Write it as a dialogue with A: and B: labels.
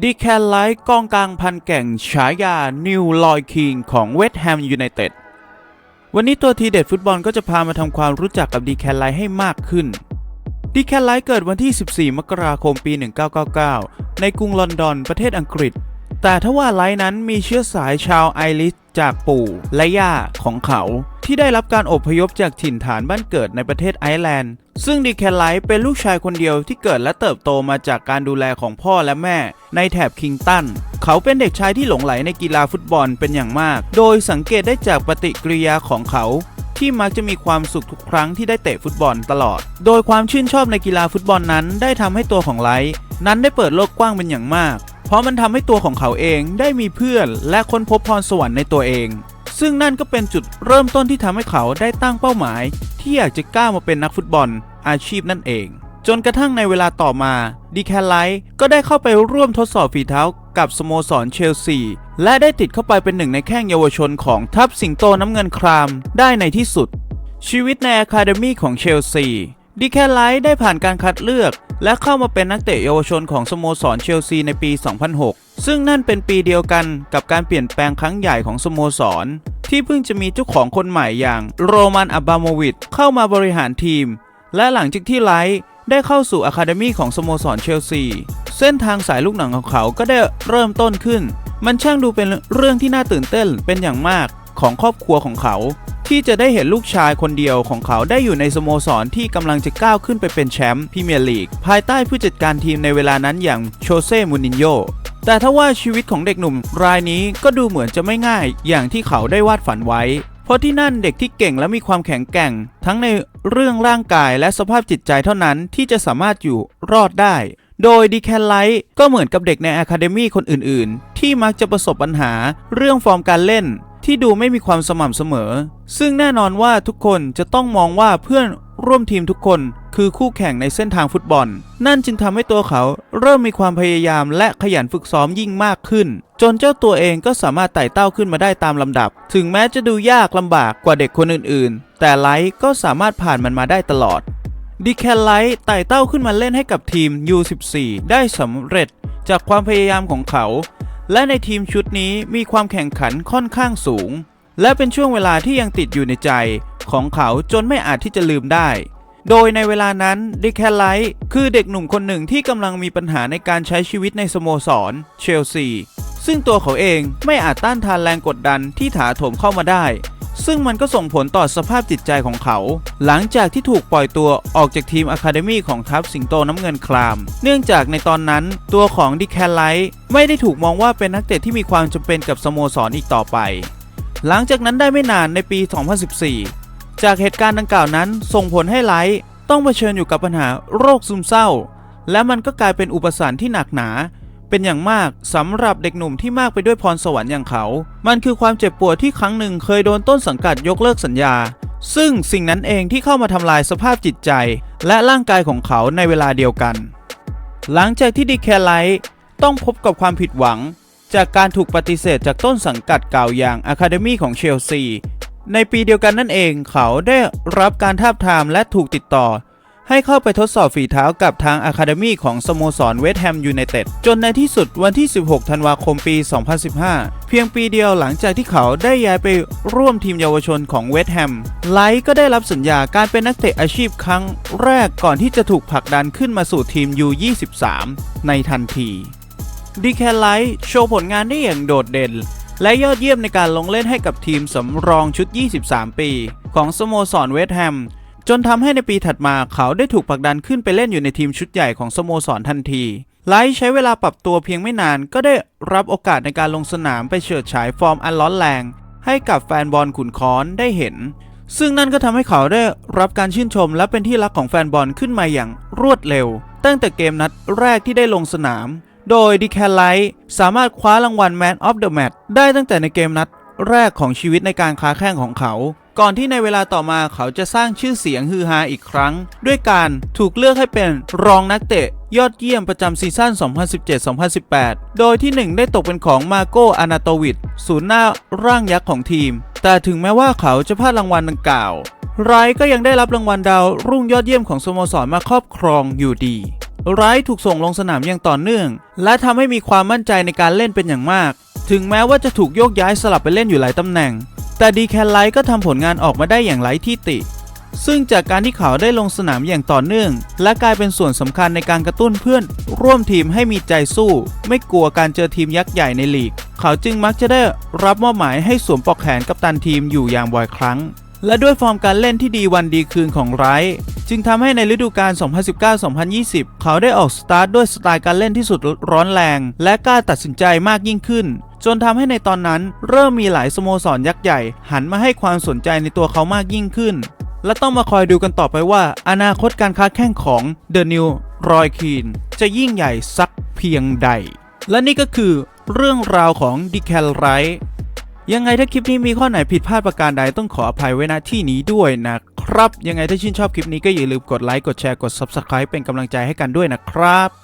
A: ดีแคนไลท์กองกลางพันแก่งฉายานิวลอยคิงของเวสต์แฮมยูไนเต็ดวันนี้ตัวทีเด็ดฟุตบอลก็จะพามาทำความรู้จักกับดีแคนไลท์ให้มากขึ้นดีแคนไลท์เกิดวันที่ 14 มกราคมปี 1999 ในกรุงลอนดอนประเทศอังกฤษ แต่ทว่าไลท์นั้นมีเชื้อสายชาวไอริชจากปู่และย่าของเขา ที่ได้รับการอพยพจากถิ่นฐานบ้านเกิดในประเทศไอร์แลนด์ ซึ่งดีแคนไลท์เป็นลูกชายคนเดียวที่เกิดและเติบโตมาจากการดูแลของพ่อและแม่ ในแถบคิงตัน เขาเป็นเด็กชายที่หลงไหลในกีฬาฟุตบอลเป็นอย่างมาก โดยสังเกตได้จากปฏิกิริยาของเขาที่มักจะมีความสุขทุกครั้งที่ได้เตะฟุตบอลตลอด โดยความชื่นชอบในกีฬาฟุตบอลนั้น ได้ทำให้ตัวของไลท์นั้นได้เปิดโลกกว้างเป็นอย่างมาก เพราะมันทำให้ตัวของเขาเองได้มีเพื่อนและค้นพบพรสวรรค์ในตัวเอง ซึ่งนั่นก็เป็นจุดเริ่มต้นที่ทำให้เขาได้ตั้งเป้าหมาย ที่อยากจะก้าวมาเป็นนักฟุตบอลอาชีพนั่นเอง จนกระทั่งในเวลาต่อมาดีแคลไลท์ก็ได้เข้าไปร่วมทดสอบฝีเท้ากับสโมสรเชลซี และได้ติดเข้าไปเป็นหนึ่งในแข้งเยาวชนของทัพสิงโตน้ำเงินครามได้ในที่สุด ชีวิตในอะคาเดมีของเชลซี ดีแคไลท์ได้ผ่านการคัดเลือก และเข้ามาเป็นนักเตะเยาวชนของสโมสรเชลซีในปี 2006 ซึ่งนั่นเป็นปีเดียวกันกับการเปลี่ยนแปลงครั้งใหญ่ของสโมสร ที่เพิ่งจะมีเจ้าของคนใหม่อย่างโรมันอับบาโมวิชเข้ามาบริหารทีม และหลังจากที่ไลท์ได้เข้าสู่อะคาเดมีของสโมสรเชลซีเส้นทางสายลูกหนังของเขาก็ได้เริ่มต้นขึ้น มันช่างดูเป็นเรื่องที่น่าตื่นเต้นเป็นอย่างมากของครอบครัวของเขา ที่จะได้เห็นลูกชายคนเดียวของเขาได้อยู่ในสโมสรที่กำลังจะก้าวขึ้นไปเป็นแชมป์พรีเมียร์ลีกภายใต้ผู้จัดการทีมในเวลานั้นอย่างโชเซ่มูนินโญแต่ถ้าว่าชีวิตของเด็กหนุ่มรายนี้ก็ดูเหมือนจะไม่ง่ายอย่างที่เขาได้วาดฝันไว้ เพราะที่นั่นเด็กที่เก่งและมีความแข็งแกร่ง ทั้งในเรื่องร่างกายและสภาพจิตใจเท่านั้นที่จะสามารถอยู่รอดได้ โดยดีแคนไลท์ก็เหมือนกับเด็กในอะคาเดมีคนอื่นๆ ที่มักจะประสบปัญหาเรื่องฟอร์มการเล่น ที่ดูไม่มีความสม่ำเสมอ ซึ่งแน่นอนว่าทุกคนจะต้องมองว่าเพื่อนร่วมทีมทุกคนคือคู่แข่งในเส้นทางฟุตบอล นั่นจึงทำให้ตัวเขาเริ่มมีความพยายามและขยันฝึกซ้อมยิ่งมากขึ้น จนเจ้าตัวเองก็สามารถไต่เต้าขึ้นมาได้ตามลำดับ ถึงแม้จะดูยากลำบากกว่าเด็กคนอื่นๆ แต่ไลท์ก็สามารถผ่านมันมาได้ตลอดดีแคนไลท์ไต่เต้าขึ้นมาเล่นให้กับทีม U14 ได้สำเร็จจากความพยายามของเขา และในทีมชุดนี้มีความแข่งขันค่อนข้างสูง และเป็นช่วงเวลาที่ยังติดอยู่ในใจของเขาจนไม่อาจที่จะลืมได้ โดยในเวลานั้นดิแคลไลท์คือเด็กหนุ่มคนหนึ่งที่กำลังมีปัญหาในการใช้ชีวิตในสโมสรเชลซีซึ่งตัวเขาเองไม่อาจต้านทานแรงกดดันที่ถาโถมเข้ามาได้ ซึ่งมันก็ส่งผลต่อสภาพจิตใจของเขา หลังจากที่ถูกปล่อยตัวออกจากทีมอะคาเดมีของทัพสิงโตน้ำเงินคราม เนื่องจากในตอนนั้นตัวของดิแคนไลท์ไม่ได้ถูกมองว่าเป็นนักเตะที่มีความจำเป็นกับสโมสรอีกต่อไป หลังจากนั้นได้ไม่นานในปี 2014 จากเหตุการณ์ดังกล่าวนั้นส่งผลให้ไลท์ต้องเผชิญอยู่กับปัญหาโรคซึมเศร้า และมันก็กลายเป็นอุปสรรคที่หนักหนา เป็นอย่างมากสำหรับเด็กหนุ่มที่มากไปด้วยพรสวรรค์อย่างเขา มันคือความเจ็บปวดที่ครั้งหนึ่งเคยโดนต้นสังกัดยกเลิกสัญญา ซึ่งสิ่งนั้นเองที่เข้ามาทำลายสภาพจิตใจ และร่างกายของเขาในเวลาเดียวกัน หลังจากที่ดิแคไลท์ต้องพบกับความผิดหวัง จากการถูกปฏิเสธจากต้นสังกัดเก่าอย่างอะคาเดมีของเชลซีในปีเดียวกันนั่นเองเขาได้รับการทาบทามและถูกติดต่อ ให้เข้าไปทดสอบฝีเท้ากับทางอะคาเดมีของสโมสรเวสต์แฮมยูไนเต็ดจนในที่สุดวันที่ 16 ธันวาคมปี 2015 เพียงปีเดียวหลังจากที่เขาได้ย้ายไปร่วมทีมเยาวชนของเวสต์แฮมไลท์ก็ได้รับสัญญาการเป็นนักเตะอาชีพครั้งแรกก่อนที่จะถูกผลักดันขึ้นมาสู่ทีม U23 ในทันทีดีแคลไลท์โชว์ผลงานได้อย่างโดดเด่น และยอดเยี่ยมในการลงเล่นให้กับทีมสำรองชุด 23 ปี ของสโมสรเวสต์แฮม จนทำให้ในปีถัดมาเขาได้ถูกผลักดันขึ้นไปเล่นอยู่ในทีมชุดใหญ่ของสโมสรทันที ไลท์ใช้เวลาปรับตัวเพียงไม่นานก็ได้รับโอกาสในการลงสนามไปเฉิดฉายฟอร์มอันร้อนแรง ให้กับแฟนบอลขุนค้อนได้เห็น ซึ่งนั่นก็ทำให้เขาได้รับการชื่นชมและเป็นที่รักของแฟนบอลขึ้นมาอย่างรวดเร็ว ตั้งแต่เกมนัดแรกที่ได้ลงสนาม โดยดิแคลไลท์สามารถคว้ารางวัล Man of the Match ได้ตั้งแต่ในเกมนัดแรกของชีวิตในการค้าแข่งของเขา ก่อนที่ในเวลาต่อมาเขาจะสร้างชื่อเสียงฮือฮาอีกครั้ง ด้วยการถูกเลือกให้เป็นรองนักเตะ ยอดเยี่ยมประจำซีซั่น 2017-2018 โดยที่หนึ่งได้ตกเป็นของมาโกอานาโตวิชศูนย์หน้าร่างยักษ์ของทีม แต่ถึงแม้ว่าเขาจะพลาดรางวัลดังกล่าวไรก็ยังได้รับรางวัลดาวรุ่งยอดเยี่ยมของสโมสรมาครอบครองอยู่ดีไรถูกส่งลงสนามอย่างต่อเนื่อง และทำให้มีความมั่นใจในการเล่นเป็นอย่างมาก ถึงแม้ว่าจะถูกโยกย้ายสลับไปเล่นอยู่หลายตำแหน่ง แต่ดีแคนไลท์ก็ทำผลงานออกมาได้อย่างไร้ที่ติ ซึ่งจากการที่เขาได้ลงสนามอย่างต่อเนื่อง และกลายเป็นส่วนสำคัญในการกระตุ้นเพื่อน ร่วมทีมให้มีใจสู้ ไม่กลัวการเจอทีมยักษ์ใหญ่ในลีก เขาจึงมักจะได้รับมอบหมายให้สวมปลอกแขนกับตันทีมอยู่อย่างบ่อยครั้ง และด้วยฟอร์มการเล่นที่ดีวันดีคืนของไรท์จึงทำให้ในฤดูกาล 2019-2020 เขาได้ออกสตาร์ทด้วยสไตล์การเล่นที่สุดร้อนแรง และกล้าตัดสินใจมากยิ่งขึ้น จนทำให้ในตอนนั้นเริ่มมีหลายสโมสรยักษ์ใหญ่ หันมาให้ความสนใจในตัวเขามากยิ่งขึ้น และต้องมาคอยดูกันต่อไปว่า อนาคตการค้าแข่งของ The New Roy Keane จะยิ่งใหญ่สักเพียงใด และนี่ก็คือเรื่องราวของดิแคลไรยังไงถ้าคลิปนี้มีข้อไหนผิดพลาดประการใดต้องขออภัยไว้ณที่นี้ด้วยนะครับ ยังไงถ้าชื่นชอบคลิปนี้ก็อย่าลืมกดไลค์กดแชร์กด Subscribe เป็นกำลังใจให้กันด้วยนะครับ